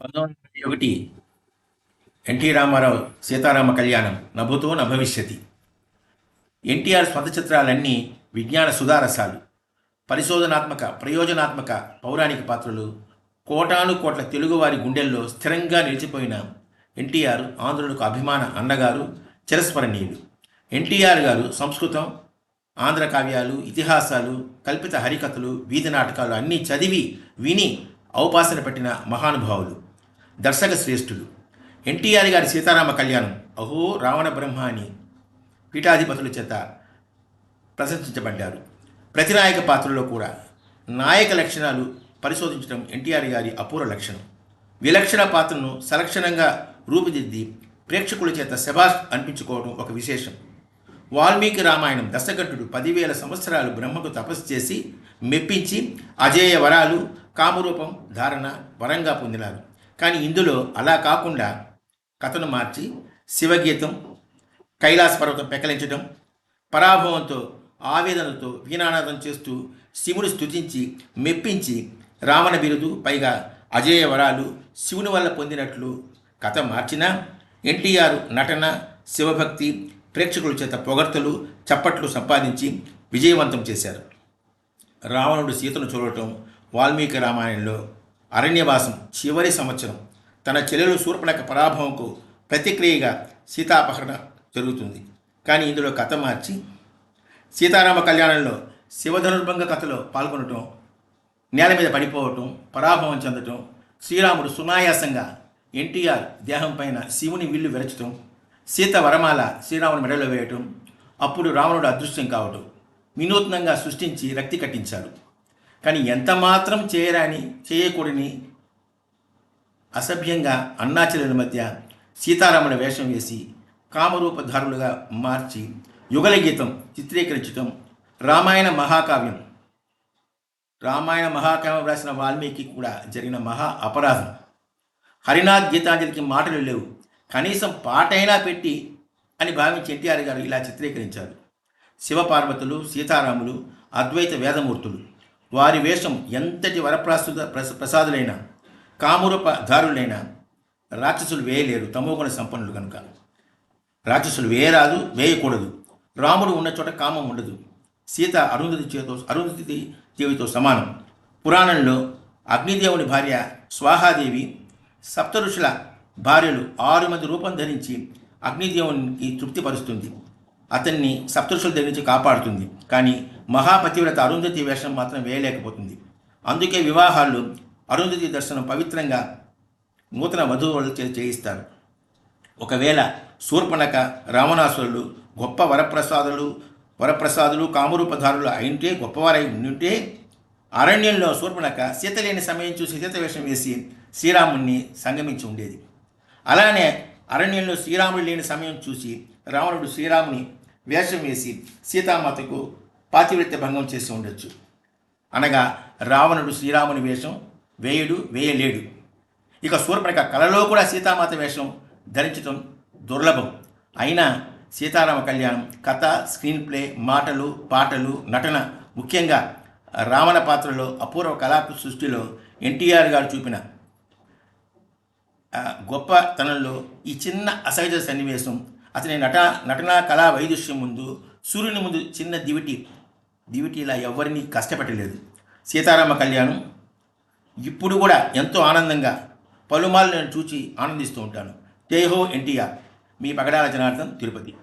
పంతొమ్మిది వందల ఒకటి ఎన్టీ రామారావు సీతారామ కళ్యాణం నభుతో నభవిష్యతి ఎన్టీఆర్ స్వంత చిత్రాలన్నీ విజ్ఞాన సుధారసాలు. పరిశోధనాత్మక ప్రయోజనాత్మక పౌరాణిక పాత్రలు కోటాను కోట్ల తెలుగువారి గుండెల్లో స్థిరంగా నిలిచిపోయిన ఎన్టీఆర్ ఆంధ్రులకు అభిమాన అన్నగారు చిరస్మరణీయులు. ఎన్టీఆర్ గారు సంస్కృతం ఆంధ్ర కావ్యాలు ఇతిహాసాలు కల్పిత హరికథలు వీధి నాటకాలు అన్నీ చదివి విని ఔపాసన పెట్టిన మహానుభావులు. దర్శక శ్రేష్ఠులు. ఎన్టీఆర్ గారి సీతారామ కళ్యాణం. అహో రావణ బ్రహ్మ అని పీఠాధిపతుల చేత ప్రశంసించబడ్డారు. ప్రతినాయక పాత్రలో కూడా నాయక లక్షణాలు పరిశోధించడం ఎన్టీఆర్ గారి అపూర్వ లక్షణం. విలక్షణ పాత్రను సలక్షణంగా రూపుదిద్ది ప్రేక్షకుల చేత శబాష్ అనిపించుకోవడం ఒక విశేషం. వాల్మీకి రామాయణం దశగట్టుడు పదివేల సంవత్సరాలు బ్రహ్మకు తపస్సు చేసి మెప్పించి అజేయ వరాలు కామరూపం ధారణ వరంగా పొందినారు. కానీ ఇందులో అలా కాకుండా కథను మార్చి శివగీతం కైలాస పర్వతం పెకలించడం పరాభవంతో ఆవేదనతో వీణానాదం చేస్తూ శివుని స్తుతించి మెప్పించి రావణ బిరుదు పైగా అజేయ వరాలు శివుని వల్ల పొందినట్లు కథ మార్చినా ఎన్టీఆర్ నటన శివభక్తి ప్రేక్షకుల చేత పొగడ్తలు చప్పట్లు సంపాదించి విజయవంతం చేశారు. రావణుడు సీతను చూడటం వాల్మీకి రామాయణంలో అరణ్యవాసం చివరి సంవత్సరం తన చెల్లెలు శూర్పణక పరాభవంకు ప్రతిక్రియగా సీతాపహరణ జరుగుతుంది. కానీ ఇందులో కథ మార్చి సీతారామ కళ్యాణంలో శివధనుర్భంగ కథలో పాల్గొనటం నేల మీద పడిపోవటం పరాభవం చెందటం శ్రీరాముడు సునాయాసంగా ఎన్టీఆర్ దేహం పైన శివుని విల్లు విరచటం సీత వరమాల శ్రీరాముని మెడలో వేయటం అప్పుడు రావణుడు అదృశ్యం కావటం వినూత్నంగా సృష్టించి రక్తి కట్టించాడు. కానీ ఎంత మాత్రం చేయరాని చేయకూడని అసభ్యంగా అన్నాచెల్లెల మధ్య సీతారాముల వేషం వేసి కామరూపధారులుగా మార్చి యుగల గీతం చిత్రీకరించటం రామాయణ మహాకావ్యం. రామాయణ మహాకావ్యం రాసిన వాల్మీకి కూడా జరిగిన మహా అపరాధం. హరినాథ్ గీతాంజలికి మాటలు లేవు. కనీసం పాటైనా పెట్టి అని భావించి ఎన్టీఆర్ గారు ఇలా చిత్రీకరించారు. శివపార్వతులు సీతారాములు అద్వైత వేదమూర్తులు. వారి వేషం ఎంతటి వరప్రాస్తుత ప్రస ప్రసాదులైన కామురూప దారులైనా రాక్షసులు వేయలేరు తమోగుణ సంపన్నులు కనుక. రాక్షసులు వేయరాదు వేయకూడదు. రాముడు ఉన్న చోట కామం ఉండదు. సీత అరుంధతి చేతో అరుంధతి దేవితో సమానం. పురాణంలో అగ్నిదేవుని భార్య స్వాహాదేవి సప్త ఋషుల భార్యలు ఆరు మంది రూపం ధరించి అగ్నిదేవునికి తృప్తిపరుస్తుంది అతన్ని సప్తఋషుల దగ్గర నుంచి కాపాడుతుంది. కానీ మహాపతివ్రత అరుంధతి వేషం మాత్రం వేయలేకపోతుంది. అందుకే వివాహాలు అరుంధతి దర్శనం పవిత్రంగా నూతన వధువులు చే చేయిస్తారు. ఒకవేళ శూర్పణక రావణాసురులు గొప్ప వరప్రసాదులు వరప్రసాదులు కామరూపధారులు అయింటే గొప్పవారై ఉండింటే అరణ్యంలో శూర్పణక సీత లేని సమయం చూసి సీత వేషం వేసి శ్రీరాముణ్ణి సంగమించి ఉండేది. అలానే అరణ్యంలో శ్రీరాముడు లేని సమయం చూసి రావణుడు శ్రీరాముని వేషం వేసి సీతామాతకు పాతివ్రత్య భంగం చేసి ఉండొచ్చు. అనగా రావణుడు శ్రీరాముని వేషం వేయుడు వేయలేడు. ఇక శూర్పణక కలలో కూడా సీతామాత వేషం ధరించడం దుర్లభం. అయినా సీతారామ కళ్యాణం కథ స్క్రీన్ ప్లే మాటలు పాటలు నటన ముఖ్యంగా రావణ పాత్రలో అపూర్వ కళా సృష్టిలో ఎన్టీఆర్ గారు చూపిన గొప్పతనంలో ఈ చిన్న అసహజ సన్నివేశం అతని నట నటనా కళా వైదుష్యం ముందు సూర్యుని ముందు చిన్న దివిటి దివిటి ఇలా ఎవరిని కష్టపెట్టలేదు. సీతారామ కళ్యాణం ఇప్పుడు కూడా ఎంతో ఆనందంగా పలుమార్లు నేను చూచి ఆనందిస్తూ ఉంటాను. జై హో ఎన్టీఆర్. మీ పగడాల జనార్దన్ తిరుపతి.